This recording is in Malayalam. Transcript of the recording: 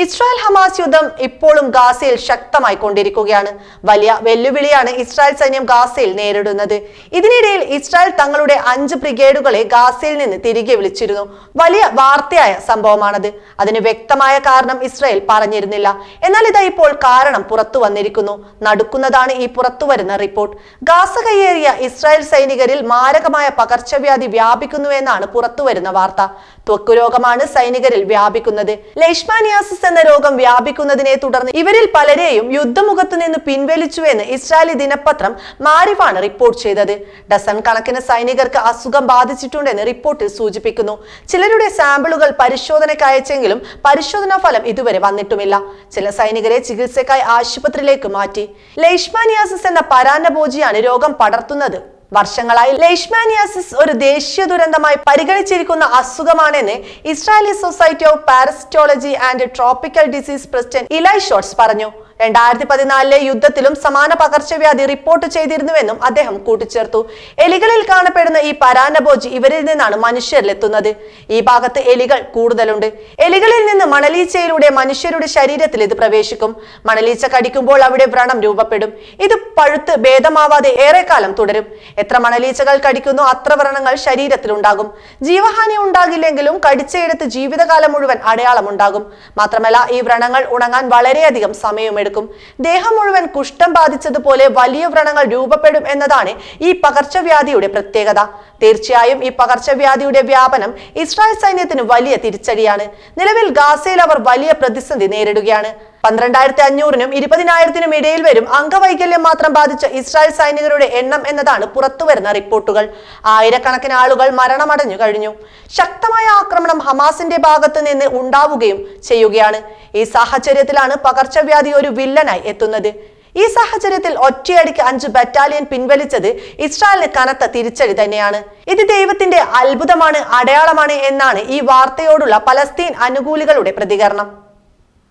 ഇസ്രായേൽ ഹമാസ് യുദ്ധം ഇപ്പോഴും ഗാസയിൽ ശക്തമായി കൊണ്ടിരിക്കുകയാണ് വലിയ വെല്ലുവിളിയാണ് ഇസ്രായേൽ സൈന്യം ഗാസയിൽ നേരിടുന്നത്. ഇതിനിടയിൽ ഇസ്രായേൽ തങ്ങളുടെ അഞ്ച് ബ്രിഗേഡുകളെ ഗാസയിൽ നിന്ന് തിരികെ വിളിച്ചിരുന്നു. വലിയ വാർത്തയായ സംഭവമാണത്. അതിന് വ്യക്തമായ കാരണം ഇസ്രായേൽ പറഞ്ഞിരുന്നില്ല. എന്നാൽ ഇതാ ഇപ്പോൾ കാരണം പുറത്തു വന്നിരിക്കുന്നു. നടുക്കുന്നതാണ് ഈ പുറത്തു വരുന്ന റിപ്പോർട്ട്. ഗാസ കയ്യേറിയ ഇസ്രായേൽ സൈനികരിൽ മാരകമായ പകർച്ചവ്യാധി വ്യാപിക്കുന്നുവെന്നാണ് പുറത്തു വരുന്ന വാർത്ത. ത്വക്ക് രോഗമാണ് സൈനികരിൽ വ്യാപിക്കുന്നത്. എന്ന രോഗം വ്യാപിക്കുന്നതിനെ തുടർന്ന് ഇവരിൽ പലരെയും യുദ്ധമുഖത്തു നിന്ന് പിൻവലിച്ചുവെന്ന് ഇസ്രായേലി ദിനപത്രം മാരിഫാണ് റിപ്പോർട്ട് ചെയ്തത്. ഡസൺ കണക്കിന് സൈനികർക്ക് അസുഖം ബാധിച്ചിട്ടുണ്ടെന്ന് റിപ്പോർട്ടിൽ സൂചിപ്പിക്കുന്നു. ചിലരുടെ സാമ്പിളുകൾ പരിശോധനയ്ക്ക് അയച്ചെങ്കിലും പരിശോധനാ ഫലം ഇതുവരെ വന്നിട്ടുമില്ല. ചില സൈനികരെ ചികിത്സയ്ക്കായി ആശുപത്രിയിലേക്ക് മാറ്റി. ലൈഷ്മാനിയാസിസ് എന്ന പരാന്നഭോജിയാണ് രോഗം പടർത്തുന്നത്. വർഷങ്ങളായി ലേഷ്മാനിയാസിസ് ഒരു ദേശീയ ദുരന്തമായി പരിഗണിച്ചിരിക്കുന്ന അസുഖമാണെന്ന് Israeli society of parasitology and tropical disease president Eli Schwartz പറഞ്ഞു. രണ്ടായിരത്തി പതിനാലിലെ യുദ്ധത്തിലും സമാന പകർച്ചവ്യാധി റിപ്പോർട്ട് ചെയ്തിരുന്നുവെന്നും അദ്ദേഹം കൂട്ടിച്ചേർത്തു. എലികളിൽ കാണപ്പെടുന്ന ഈ പരാനബോജി ഇവരിൽ നിന്നാണ് മനുഷ്യരിലെത്തുന്നത്. ഈ ഭാഗത്ത് എലികൾ കൂടുതലുണ്ട്. എലികളിൽ നിന്ന് മണലീച്ചയിലൂടെ മനുഷ്യരുടെ ശരീരത്തിൽ ഇത് പ്രവേശിക്കും. മണലീച്ച കടിക്കുമ്പോൾ അവിടെ വ്രണം രൂപപ്പെടും. ഇത് പഴുത്ത് ഭേദമാവാതെ ഏറെക്കാലം തുടരും. എത്ര മണലീച്ചകൾ കടിക്കുന്നു അത്ര വ്രണങ്ങൾ ശരീരത്തിലുണ്ടാകും ജീവഹാനി ഉണ്ടാകില്ലെങ്കിലും കടിച്ചയിടത്ത് ജീവിതകാലം മുഴുവൻ അടയാളം ഉണ്ടാകും. മാത്രമല്ല ഈ വ്രണങ്ങൾ ഉണങ്ങാൻ വളരെയധികം സമയമെടുക്കും. ദേഹം മുഴുവൻ കുഷ്ഠം ബാധിച്ചതുപോലെ വലിയ വ്രണങ്ങൾ രൂപപ്പെടും എന്നതാണ് ഈ പകർച്ചവ്യാധിയുടെ പ്രത്യേകത. തീർച്ചയായും ഈ പകർച്ചവ്യാധിയുടെ വ്യാപനം ഇസ്രായേൽ സൈന്യത്തിന് വലിയ തിരിച്ചടിയാണ്. നിലവിൽ ഗാസയിൽ അവർ വലിയ പ്രതിസന്ധി നേരിടുകയാണ്. പന്ത്രണ്ടായിരത്തി അഞ്ഞൂറിനും ഇരുപതിനായിരത്തിനും ഇടയിൽ വരും അംഗവൈകല്യം മാത്രം ബാധിച്ച ഇസ്രായേൽ സൈനികരുടെ എണ്ണം എന്നതാണ് പുറത്തുവരുന്ന റിപ്പോർട്ടുകൾ. ആയിരക്കണക്കിന് ആളുകൾ മരണമടഞ്ഞു കഴിഞ്ഞു. ശക്തമായ ആക്രമണം ഹമാസിന്റെ ഭാഗത്ത് നിന്ന് ഉണ്ടാവുകയും ചെയ്യുകയാണ്. ഈ സാഹചര്യത്തിലാണ് പകർച്ചവ്യാധി ഒരു വില്ലനായി എത്തുന്നത്. ഈ സാഹചര്യത്തിൽ ഒറ്റയടിക്ക് അഞ്ച് ബറ്റാലിയൻ പിൻവലിച്ചത് ഇസ്രായേലിന് കനത്ത തിരിച്ചടി തന്നെയാണ്. ഇത് ദൈവത്തിന്റെ അത്ഭുതമാണ് അടയാളമാണ് എന്നാണ് ഈ വാർത്തയോടുള്ള പലസ്തീൻ അനുകൂലികളുടെ പ്രതികരണം.